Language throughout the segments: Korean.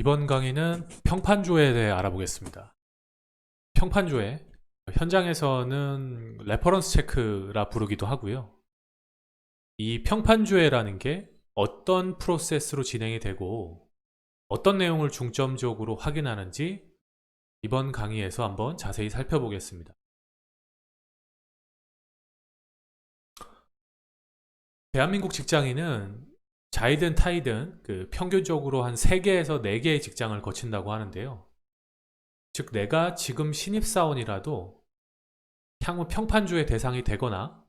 이번 강의는 평판조에 대해 알아보겠습니다. 평판조에 현장에서는 레퍼런스 체크라 부르기도 하고요. 이 평판조회라는 게 어떤 프로세스로 진행이 되고 어떤 내용을 중점적으로 확인하는지 이번 강의에서 한번 자세히 살펴보겠습니다. 대한민국 직장인은 자이든 타이든 그 평균적으로 한 3개에서 4개의 직장을 거친다고 하는데요. 즉 내가 지금 신입사원이라도 향후 평판주의 대상이 되거나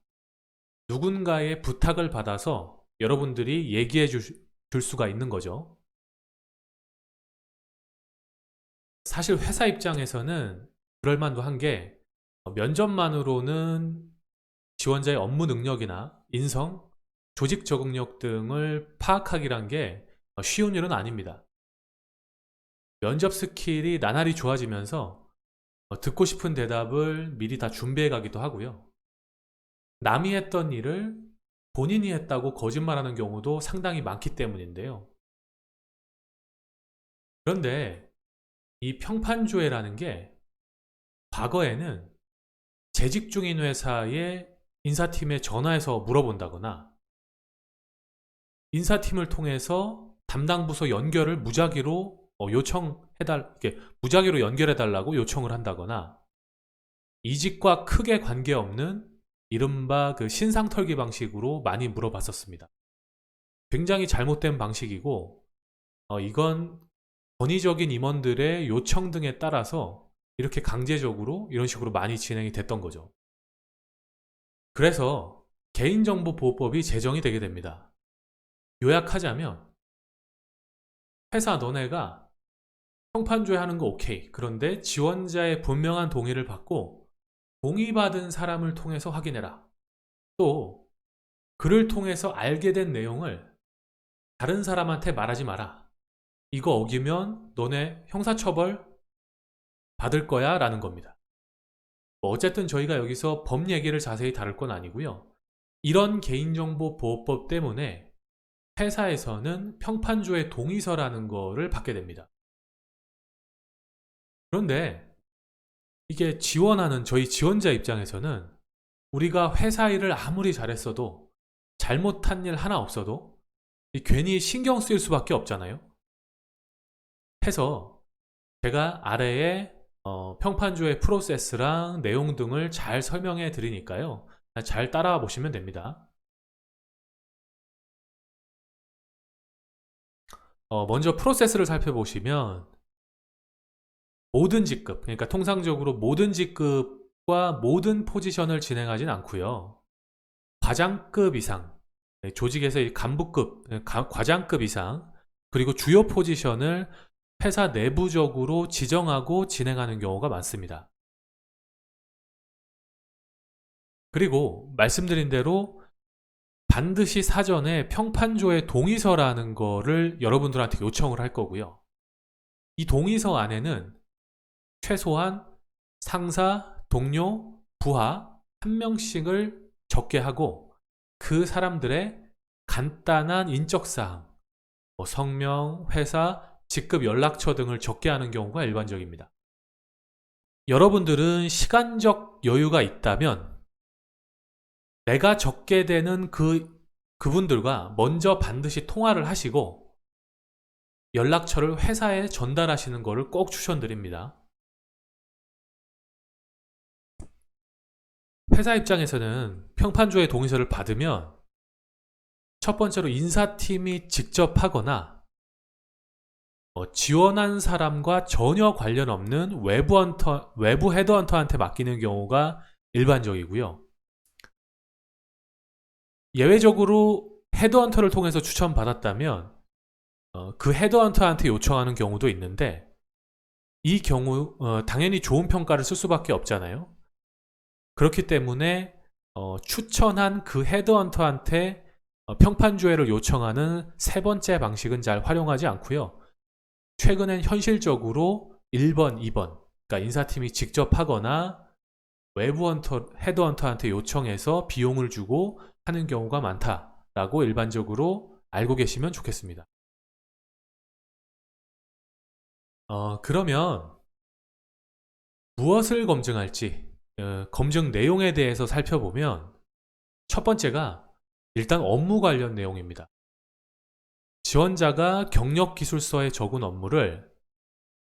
누군가의 부탁을 받아서 여러분들이 얘기해 줄, 줄 수가 있는 거죠. 사실 회사 입장에서는 그럴만도 한 게 면접만으로는 지원자의 업무 능력이나 인성, 조직 적응력 등을 파악하기란 게 쉬운 일은 아닙니다. 면접 스킬이 나날이 좋아지면서 듣고 싶은 대답을 미리 다 준비해 가기도 하고요. 남이 했던 일을 본인이 했다고 거짓말하는 경우도 상당히 많기 때문인데요. 그런데 이 평판조회라는 게 과거에는 재직 중인 회사의 인사팀에 전화해서 물어본다거나 인사팀을 통해서 담당 부서 연결을 무작위로 어, 요청해달, 이렇게 무작위로 연결해달라고 요청을 한다거나 이직과 크게 관계없는 이른바 그 신상털기 방식으로 많이 물어봤었습니다. 굉장히 잘못된 방식이고, 어, 이건 권위적인 임원들의 요청 등에 따라서 이렇게 강제적으로 이런 식으로 많이 진행이 됐던 거죠. 그래서 개인정보보호법이 제정이 되게 됩니다. 요약하자면 회사 너네가 평판조회 하는 거 오케이. 그런데 지원자의 분명한 동의를 받고 동의받은 사람을 통해서 확인해라. 또 그를 통해서 알게 된 내용을 다른 사람한테 말하지 마라. 이거 어기면 너네 형사처벌 받을 거야 라는 겁니다. 뭐 어쨌든 저희가 여기서 법 얘기를 자세히 다룰 건 아니고요. 이런 개인정보 보호법 때문에 회사에서는 평판조의 동의서라는 거를 받게 됩니다. 그런데 이게 지원하는 저희 지원자 입장에서는 우리가 회사 일을 아무리 잘했어도 잘못한 일 하나 없어도 괜히 신경 쓰일 수밖에 없잖아요. 해서 제가 아래에 어, 평판조의 프로세스랑 내용 등을 잘 설명해 드리니까요. 잘 따라와 보시면 됩니다. 어, 먼저 프로세스를 살펴보시면 모든 직급, 그러니까 통상적으로 모든 직급과 모든 포지션을 진행하진 않고요. 과장급 이상, 네, 조직에서의 간부급, 네, 과장급 이상, 그리고 주요 포지션을 회사 내부적으로 지정하고 진행하는 경우가 많습니다. 그리고 말씀드린 대로 반드시 사전에 평판조의 동의서라는 거를 여러분들한테 요청을 할 거고요. 이 동의서 안에는 최소한 상사, 동료, 부하 한 명씩을 적게 하고 그 사람들의 간단한 인적사항, 뭐 성명, 회사, 직급 연락처 등을 적게 하는 경우가 일반적입니다. 여러분들은 시간적 여유가 있다면 내가 적게 되는 그, 그분들과 먼저 반드시 통화를 하시고 연락처를 회사에 전달하시는 것을 꼭 추천드립니다. 회사 입장에서는 평판조의 동의서를 받으면 첫 번째로 인사팀이 직접 하거나 어, 지원한 사람과 전혀 관련 없는 외부 헤드헌터한테 맡기는 경우가 일반적이고요. 예외적으로 헤드헌터를 통해서 추천받았다면 어, 그 헤드헌터한테 요청하는 경우도 있는데 이 경우 어, 당연히 좋은 평가를 쓸 수밖에 없잖아요. 그렇기 때문에 어, 추천한 그 헤드헌터한테 어, 평판조회를 요청하는 세 번째 방식은 잘 활용하지 않고요. 최근엔 현실적으로 1번, 2번, 그러니까 인사팀이 직접 하거나 외부 헌터, 헤드헌터한테 요청해서 비용을 주고 하는 경우가 많다라고 일반적으로 알고 계시면 좋겠습니다. 어, 그러면 무엇을 검증할지 어, 검증 내용에 대해서 살펴보면 첫 번째가 일단 업무 관련 내용입니다. 지원자가 경력 기술서에 적은 업무를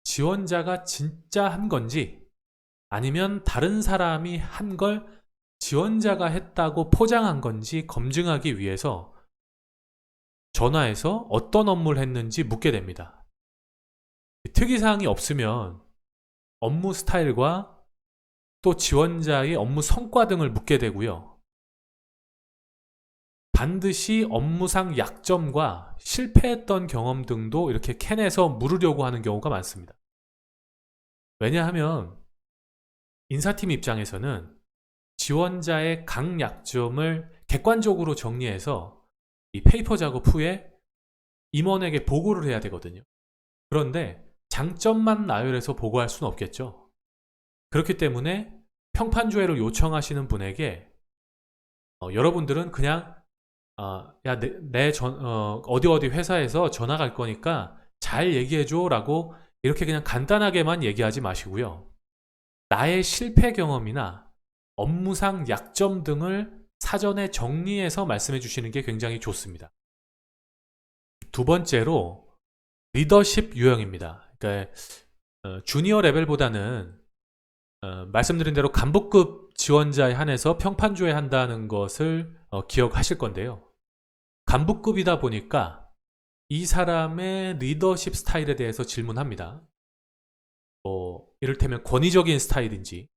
지원자가 진짜 한 건지 아니면 다른 사람이 한 걸 지원자가 했다고 포장한 건지 검증하기 위해서 전화해서 어떤 업무를 했는지 묻게 됩니다. 특이사항이 없으면 업무 스타일과 또 지원자의 업무 성과 등을 묻게 되고요. 반드시 업무상 약점과 실패했던 경험 등도 이렇게 캔에서 물으려고 하는 경우가 많습니다. 왜냐하면 인사팀 입장에서는 지원자의 강약점을 객관적으로 정리해서 이 페이퍼 작업 후에 임원에게 보고를 해야 되거든요. 그런데 장점만 나열해서 보고할 수는 없겠죠. 그렇기 때문에 평판조회를 요청하시는 분에게 어, 여러분들은 그냥 어, 야, 내, 내 전, 어, 어디 어디 회사에서 전화 갈 거니까 잘 얘기해줘 라고 이렇게 그냥 간단하게만 얘기하지 마시고요. 나의 실패 경험이나 업무상 약점 등을 사전에 정리해서 말씀해 주시는 게 굉장히 좋습니다. 두 번째로 리더십 유형입니다. 그러니까 어, 주니어 레벨보다는 어, 말씀드린 대로 간부급 지원자에 한해서 평판조회 한다는 것을 어, 기억하실 건데요. 간부급이다 보니까 이 사람의 리더십 스타일에 대해서 질문합니다. 뭐 이를테면 권위적인 스타일인지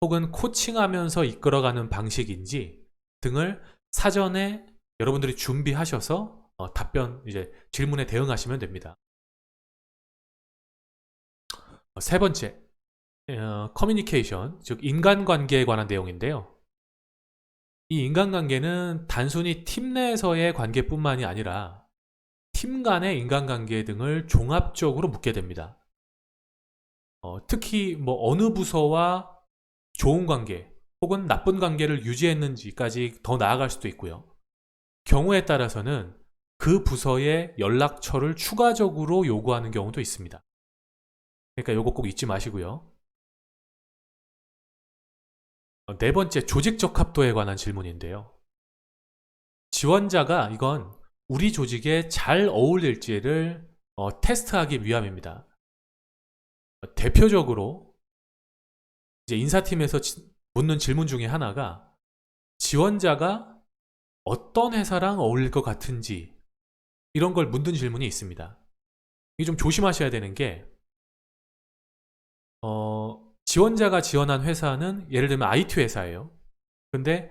혹은 코칭하면서 이끌어가는 방식인지 등을 사전에 여러분들이 준비하셔서 어, 답변 이제 질문에 대응하시면 됩니다. 어, 세 번째 어, 커뮤니케이션 즉 인간관계에 관한 내용인데요. 이 인간관계는 단순히 팀 내에서의 관계뿐만이 아니라 팀 간의 인간관계 등을 종합적으로 묻게 됩니다. 어, 특히 뭐 어느 부서와 좋은 관계 혹은 나쁜 관계를 유지했는지까지 더 나아갈 수도 있고요. 경우에 따라서는 그 부서의 연락처를 추가적으로 요구하는 경우도 있습니다. 그러니까 요거 꼭 잊지 마시고요. 어, 네 번째, 조직 적합도에 관한 질문인데요. 지원자가 이건 우리 조직에 잘 어울릴지를 어, 테스트하기 위함입니다. 어, 대표적으로 이제 인사팀에서 지- 묻는 질문 중에 하나가 지원자가 어떤 회사랑 어울릴 것 같은지 이런 걸 묻는 질문이 있습니다. 이게 좀 조심하셔야 되는 게 어, 지원자가 지원한 회사는 예를 들면 IT 회사예요. 근데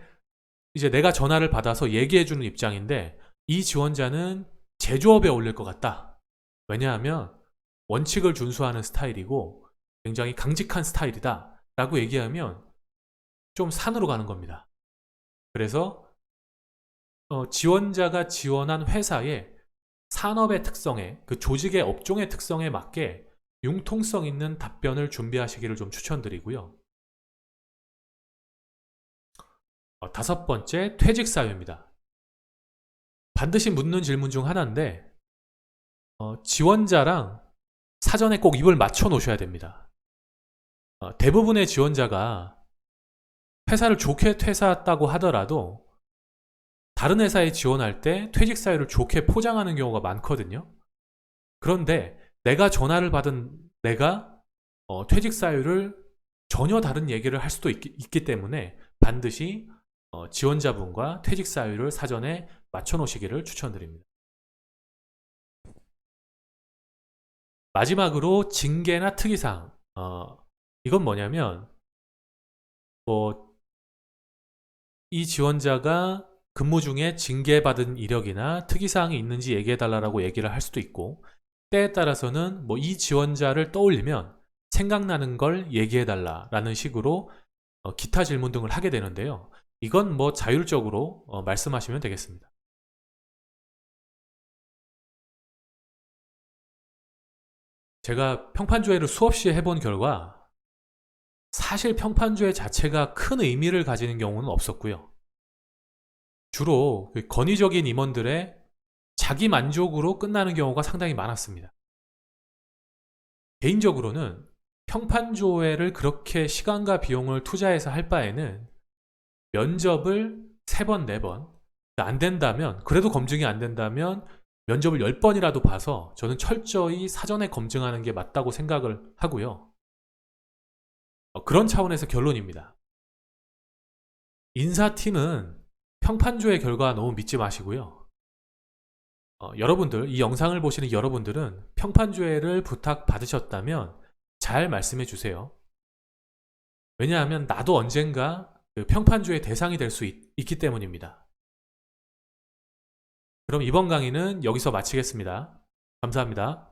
이제 내가 전화를 받아서 얘기해 주는 입장인데 이 지원자는 제조업에 어울릴 것 같다. 왜냐하면 원칙을 준수하는 스타일이고 굉장히 강직한 스타일이다. 라고 얘기하면 좀 산으로 가는 겁니다. 그래서 어, 지원자가 지원한 회사의 산업의 특성에 그 조직의 업종의 특성에 맞게 융통성 있는 답변을 준비하시기를 좀 추천드리고요. 어, 다섯 번째 퇴직 사유입니다. 반드시 묻는 질문 중 하나인데 어, 지원자랑 사전에 꼭 입을 맞춰 놓으셔야 됩니다. 어, 대부분의 지원자가 회사를 좋게 퇴사했다고 하더라도 다른 회사에 지원할 때 퇴직 사유를 좋게 포장하는 경우가 많거든요. 그런데 내가 전화를 받은 내가 어, 퇴직 사유를 전혀 다른 얘기를 할 수도 있, 기 때문에 반드시 어, 지원자분과 퇴직 사유를 사전에 맞춰 놓으시기를 추천드립니다. 마지막으로 징계나 특이사항. 어, 이건 뭐냐면, 뭐, 이 지원자가 근무 중에 징계받은 이력이나 특이사항이 있는지 얘기해달라고 얘기를 할 수도 있고, 때에 따라서는 뭐 이 지원자를 떠올리면 생각나는 걸 얘기해달라라는 식으로 어, 기타 질문 등을 하게 되는데요. 이건 뭐 자율적으로 어, 말씀하시면 되겠습니다. 제가 평판조회를 수없이 해본 결과 사실 평판조회 자체가 큰 의미를 가지는 경우는 없었고요. 주로 그 권위적인 임원들의 자기 만족으로 끝나는 경우가 상당히 많았습니다. 개인적으로는 평판조회를 그렇게 시간과 비용을 투자해서 할 바에는 면접을 세 번, 네 번, 안 된다면, 그래도 검증이 안 된다면 면접을 10번이라도 봐서 저는 철저히 사전에 검증하는 게 맞다고 생각을 하고요. 어, 그런 차원에서 결론입니다. 인사팀은 평판조의 결과 너무 믿지 마시고요. 어, 여러분들, 이 영상을 보시는 여러분들은 평판조회를 부탁받으셨다면 잘 말씀해 주세요. 왜냐하면 나도 언젠가 그 평판조의 대상이 될 수 있기 때문입니다. 그럼 이번 강의는 여기서 마치겠습니다. 감사합니다.